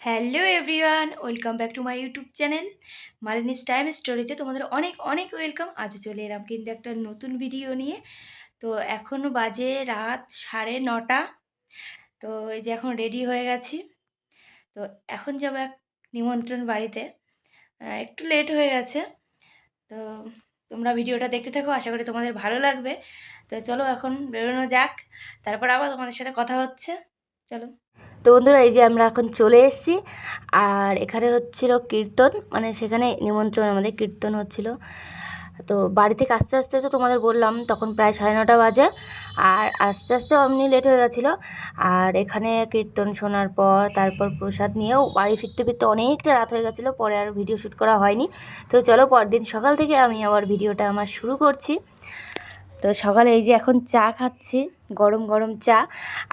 Hello everyone, welcome back to my YouTube channel. Malini's time স্টোরিতে তোমাদের অনেক অনেক ওয়েলকাম। আজ চলে এলাম কিন্তু একটা নতুন ভিডিও নিয়ে। তো এখন বাজে রাত সাড়ে নটা। তো এই যে এখন রেডি হয়ে গেছি। তো এখন যাব এক নিমন্ত্রণ বাড়িতে। একটু লেট হয়ে গেছে। তো তোমরা ভিডিওটা দেখতে থাকো, আশা করি তোমাদের ভালো লাগবে। তো চলো এখন বেরোনো যাক। তারপর আবার তোমাদের সাথে কথা হচ্ছে। চলো। তো বন্ধুরা, এই যে আমরা এখন চলে এসেছি। আর এখানে হচ্ছিল কীর্তন মানে সেখানে নিমন্ত্রণ, আমাদের কীর্তন হচ্ছিল। তো বাড়ি থেকে আস্তে আস্তে তো তোমাদের বললাম, তখন প্রায় সাড়ে নটা বাজে। আর আস্তে আস্তে অমনি লেট হয়ে গেছিল। আর এখানে কীর্তন শোনার পর, তারপর প্রসাদ নিয়েও বাড়ি ফিরতে ফিরতে অনেকটা রাত হয়ে গেছিল। পরে আর ভিডিও শ্যুট করা হয়নি। তো চলো, পরদিন সকাল থেকে আমি আবার ভিডিওটা আমার শুরু করছি। তো সকালে এই যে এখন চা খাচ্ছি। গরম গরম চা।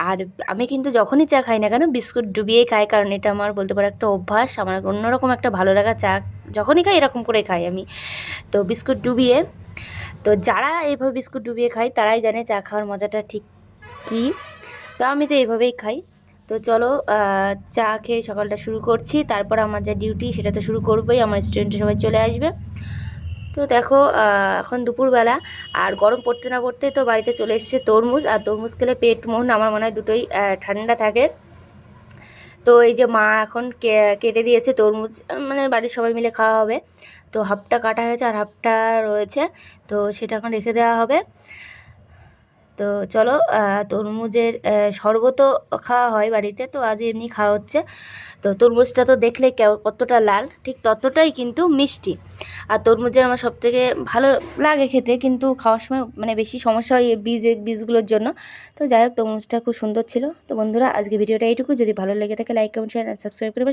আর আমি কিন্তু যখনই চা খাই না কেন, বিস্কুট ডুবিয়েই খাই, কারণ এটা আমার বলতে পারো একটা অভ্যাস। আমার অন্যরকম একটা ভালো লাগা চা যখনই খাই, এরকম করে খাই আমি। তো বিস্কুট ডুবিয়ে, তো যারা এইভাবে বিস্কুট ডুবিয়ে খায়, তারাই জানে চা খাওয়ার মজাটা ঠিক কী। তো আমি তো এইভাবেই খাই। তো চলো চা খেয়ে সকালটা শুরু করছি। তারপর আমার যা ডিউটি, সেটা তো শুরু করবোই। আমার স্টুডেন্ট সবাই চলে আসবে। তো দেখো এখন দুপুরবেলা আর গরম পড়তে না পড়তে তো বাড়িতে চলে এসেছে তরমুজ। আর তরমুজ খেলে পেট মন আমার মনে হয় দুটোই ঠান্ডা থাকে। তো এই যে মা এখন কেটে দিয়েছে তরমুজ মানে বাড়ির সবাই মিলে খাওয়া হবে। তো হাফটা কাটা হয়েছে আর হাফটা রয়েছে। তো সেটা এখন রেখে দেওয়া হবে। তো চলো তরমুজের শরবতও খাওয়া হয় বাড়িতে। তো আজ এমনি খাওয়া হচ্ছে। তো তরমুজটা তো দেখলে কতটা লাল, ঠিক ততটাই কিন্তু মিষ্টি। আর তরমুজের আমার সব থেকে ভালো লাগে খেতে, কিন্তু খাওয়ার সময় মানে বেশি সমস্যা হয় বীজ, বীজগুলোর জন্য। তো যাই হোক, তরমুজটা খুব সুন্দর ছিল। তো বন্ধুরা আজকে ভিডিওটা এইটুকু। যদি ভালো লেগে থাকে লাইক কমেন্ট শেয়ার সাবস্ক্রাইব করে